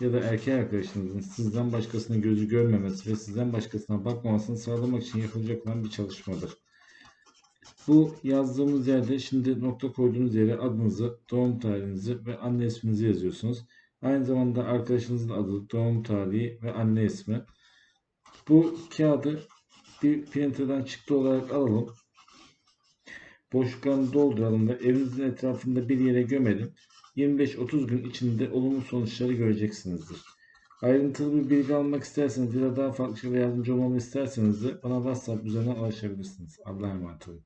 ya da erkek arkadaşınızın sizden başkasının gözü görmemesi ve sizden başkasına bakmamasını sağlamak için yapılacak olan bir çalışmadır. Bu yazdığımız yerde şimdi nokta koyduğunuz yere adınızı, doğum tarihinizi ve anne isminizi yazıyorsunuz. Aynı zamanda arkadaşınızın adı, doğum tarihi ve anne ismi. Bu kağıdı bir printer'dan çıktı olarak alalım. Boşluklarını dolduralım ve evinizin etrafında bir yere gömelim. 25-30 gün içinde olumlu sonuçları göreceksinizdir. Ayrıntılı bir bilgi almak isterseniz ya da daha farklı şekilde yardımcı olmamı isterseniz de bana WhatsApp üzerinden ulaşabilirsiniz. Allah'a emanet olun.